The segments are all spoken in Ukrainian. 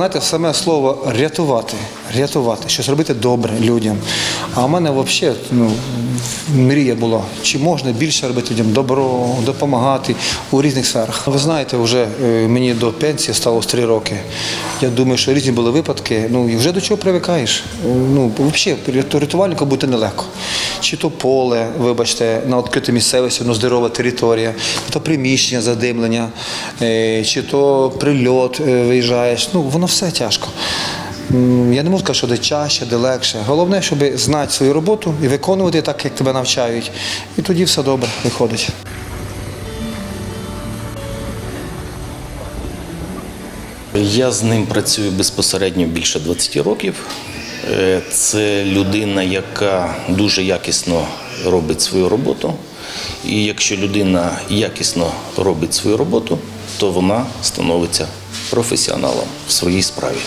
знаєте, саме слово рятувати, рятувати, щось робити добре людям. А в мене взагалі ну, мрія була, чи можна більше робити людям добро, допомагати у різних сферах. Ви знаєте, вже е, мені до пенсії сталося три роки. Я думаю, що різні були випадки. Ну і вже до чого привикаєш. Ну, взагалі, рятувальником бути нелегко. Чи то поле, вибачте, на відкритій місцевості, ну, здорова територія, то приміщення, задимлення, е, чи то прильот е, виїжджаєш. Ну, воно все тяжко. Я не можу сказати, що де чаще, де легше. Головне, щоб знати свою роботу і виконувати так, як тебе навчають. І тоді все добре виходить. Я з ним працюю безпосередньо більше 20 років. Е, Це людина, яка дуже якісно робить свою роботу. І якщо людина якісно робить свою роботу, то вона становиться професіоналом в своїй справі.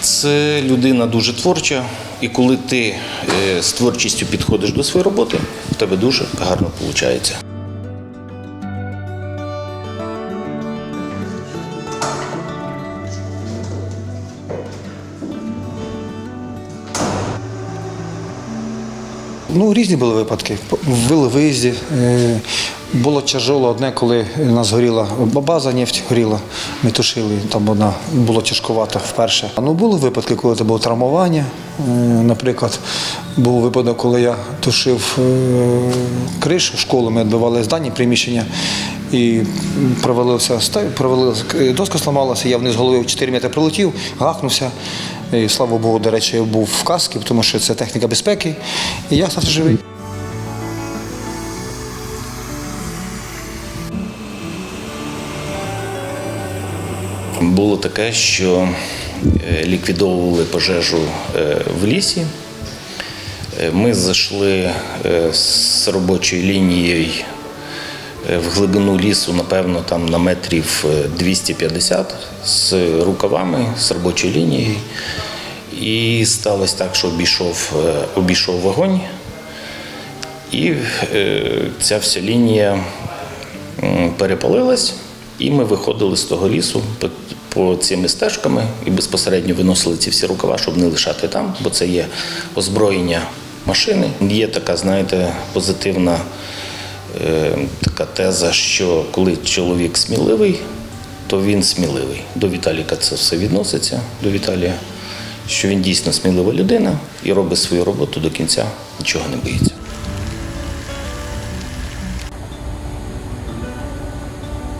Це людина дуже творча, і коли ти е, з творчістю підходиш до своєї роботи, в тебе дуже гарно виходить. Ну, різні були випадки. В виїзді е, було тяжело одне, коли нас горіла база, нефть горіла, ми тушили, там вона було тяжковато вперше. Ну, були випадки, коли це було травмування. Е, Наприклад, був випадок, коли я тушив е, кришу школи, ми відбивали здання, приміщення. І провалився, ста- провалилася, доска сламалася, я вниз головою 4 метри прилетів, гахнувся. І, слава Богу, до речі, був в каскі, тому що це техніка безпеки. І я стався живий. Було таке, що е, ліквідовували пожежу е, в лісі. Е, Ми зайшли з робочою лінією в глибину лісу, напевно, там на метрів е, 250 з рукавами, з робочою лінією. І сталося так, що обійшов, обійшов вогонь. І ця вся лінія перепалилась, і ми виходили з того лісу по, цими стежками і безпосередньо виносили ці всі рукава, щоб не лишати там, бо це є озброєння машини. Є така, знаєте, позитивна е, така теза, що коли чоловік сміливий, то він сміливий. До Віталіка це все відноситься, до Віталія, що він дійсно смілива людина і робить свою роботу до кінця, нічого не боїться.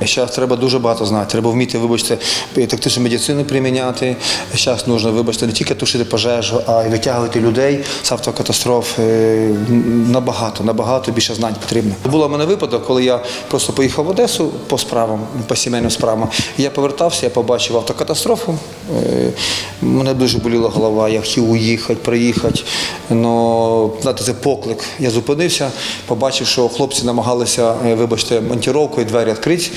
Зараз треба дуже багато знати. Треба вміти, вибачте, тактичну медицину приміняти. Зараз потрібно, вибачте, не тільки тушити пожежу, а й витягувати людей з автокатастроф. Е, Набагато, набагато більше знань потрібно. Було в мене випадок, коли я просто поїхав в Одесу по справам, по сімейним справам. Я повертався, я побачив автокатастрофу. Е, Мене дуже боліла голова, я хотів уїхати, приїхати. Но, знаєте, це поклик. Я зупинився, побачив, що хлопці намагалися, е, вибачте, монтіровкою двері відкрити.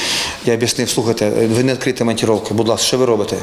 Я об'яснив, слухайте, ви не відкрите монтіровки, будь ласка, що ви робите?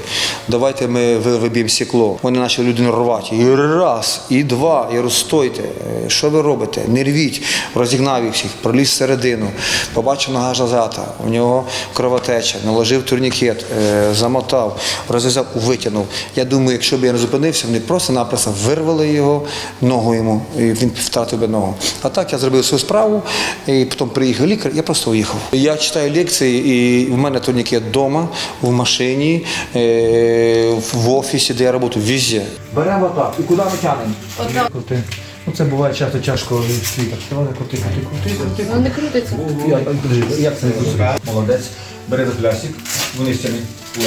Давайте ми ви- виб'ємо стекло. Вони почали людину рвати. І раз, і два, і розстойте. Що ви робите? Не рвіть. Розігнав їх всіх, проліз всередину, побачив нога жазата, у нього кровотеча, наложив турнікет, е, замотав, розв'язав, витягнув. Я думаю, якщо б я не зупинився, вони просто-напросто вирвали його, ногу йому, і він втратив би ногу. А так я зробив свою справу, і потім приїхав лікар, я просто уїхав. Я читаю лекції, і в мене турнікет вдома, в машині, е, в офісі, де я працюю, везде. Беремо так, і куди ми тягнемо? Крути. Ну, це буває часто тяжко в світах. Крути, крути, крути, крути. Воно не крутиться. Я, як це? Молодець. Бери за плясик, вниз тяни. Ой.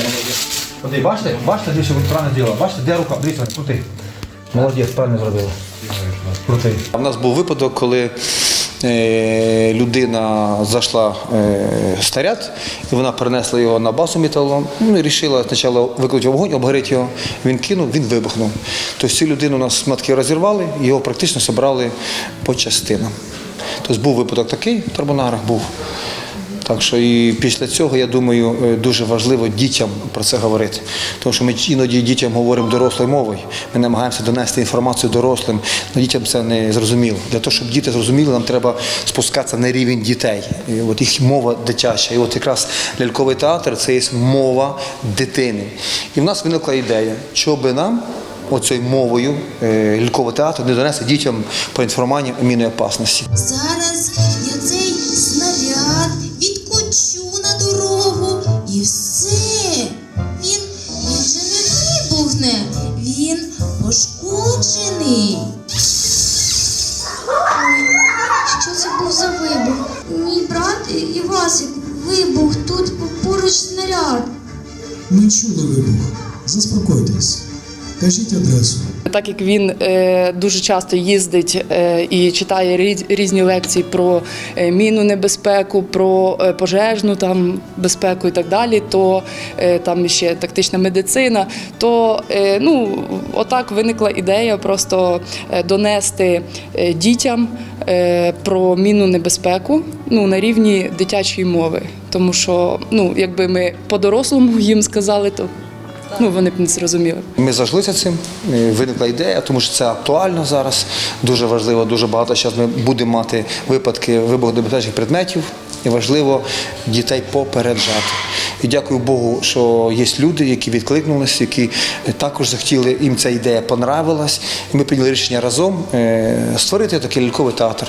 От, бачите, бачите, дивіться, ви правильно зробила. Бачите, де рука? Дивіться, крути. Молодець, правильно зробила. Крути. У нас був випадок, коли людина зайшла е, старят, і вона перенесла його на базу металом. Ну і вирішила спочатку викликати вогонь, обгорити його. Він кинув, він вибухнув. Тобто цю людину у нас матки розірвали, його практично зібрали по частинам. Тобто був випадок такий в Тарбонарах був. Так що і після цього, я думаю, е, дуже важливо дітям про це говорити. Тому що ми іноді дітям говоримо дорослою мовою. Ми намагаємося донести інформацію дорослим, але дітям це не зрозуміло. Для того, щоб діти зрозуміли, нам треба спускатися на рівень дітей. І от їх мова дитяча. І от якраз ляльковий театр це є мова дитини. І в нас виникла ідея, що би нам оцею мовою е, ляльковий театр не донести дітям про інформування о мінної опасності. Зараз Ми чули вибух. Заспокойтесь. Кажіть адресу. Так як він е, дуже часто їздить е, і читає різ- різні лекції про е, мінну небезпеку, про пожежну там безпеку і так далі, то там ще тактична медицина. То ну отак виникла ідея просто донести дітям про мінну небезпеку ну на рівні дитячої мови. Тому що ну, якби ми по-дорослому їм сказали, то ну вони б не зрозуміли. Ми зайшлися цим, виникла ідея, тому що це актуально зараз. Дуже важливо, дуже багато зараз ми будемо мати випадки вибухонебезпечних предметів. І важливо дітей попереджати. І дякую Богу, що є люди, які відкликнулися, які також захотіли, їм ця ідея понравилась. І ми прийняли рішення разом е, створити такий ляльковий театр.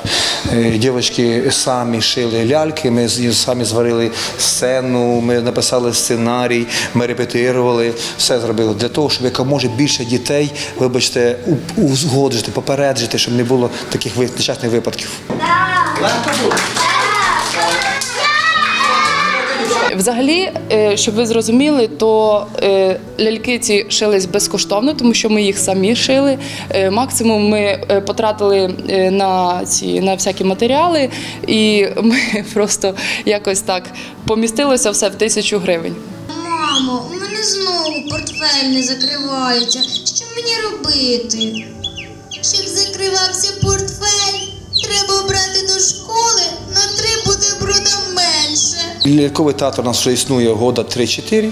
Е, Дівчатки самі шили ляльки, ми з- самі зварили сцену, ми написали сценарій, ми репетирували, все зробили для того, щоб якомога більше дітей, вибачте, узгоджити, попереджити, щоб не було таких нещасних випадків. Взагалі, е, щоб ви зрозуміли, то е, ляльки ці шились безкоштовно, тому що ми їх самі шили. Е, Максимум ми потратили на ці на всякі матеріали, і ми просто якось так помістилося все в тисячу гривень. Мамо, у мене знову портфель не закривається. Що мені робити? Щоб закривався портфель, треба брати до школи на три. Ляльковий театр у нас вже існує года 3-4.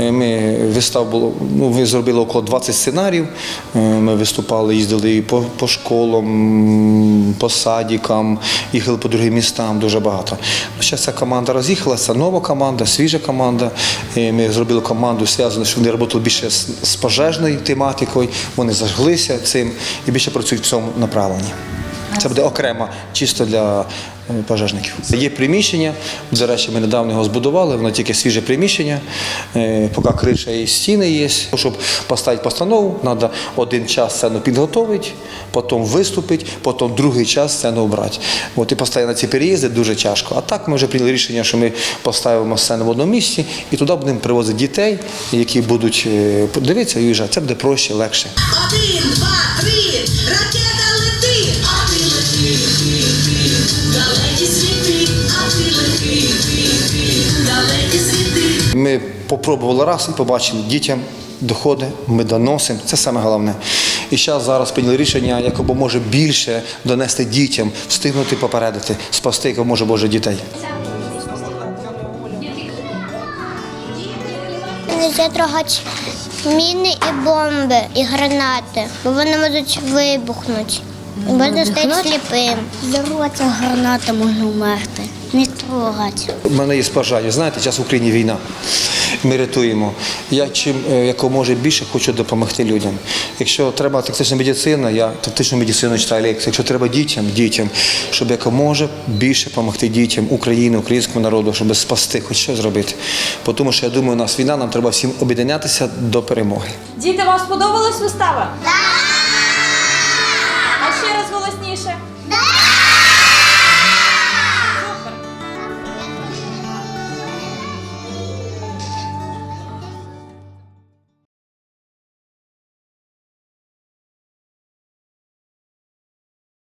Е, Ми вистав було, ну, ми зробили около 20 сценаріїв. Е, Ми виступали, їздили і по, по школам, по садикам, їхали по другим містам, дуже багато. Зараз ця команда роз'їхалася, нова команда, свіжа команда. І Ми зробили команду зв'язану, що вони працювали більше з пожежною тематикою, вони зажглися цим і більше працюють в цьому направленні. Це буде окремо, чисто для е, пожежників. Є приміщення, до речі, ми недавно його збудували, воно тільки свіже приміщення, е, поки криша і стіни є. Щоб поставити постанову, треба один час сцену підготовити, потім виступити, потім другий час сцену обрати. От і поставити на ці переїзди дуже тяжко. А так ми вже прийняли рішення, що ми поставимо сцену в одному місці і туди будемо привозити дітей, які будуть е, дивитися і уїжджати. Це буде проще, легше. Один, два, Ми попробували раз і побачили, дітям доходить, ми доносимо. Це саме головне. І зараз зараз прийняли рішення, якобы може більше донести дітям, встигнути попередити, спасти якомога боже дітей. Нельзя трогати міни і бомби, і гранати, бо вони можуть вибухнути. Можна стати сліпим. Здороваться граната можна вмерти. Не трогати. У мене є бажання. Знаєте, зараз в Україні війна. Ми рятуємо. Я чим е, якомога більше хочу допомогти людям. Якщо треба тактична медицина, я тактичну медицину читаю лекції. Якщо треба дітям, дітям, щоб якомога більше допомогти дітям України, українському народу, щоб спасти, хоч щось зробити. Бо Тому що я думаю, у нас війна, нам треба всім об'єднатися до перемоги. Діти, вам сподобалась вистава? Так!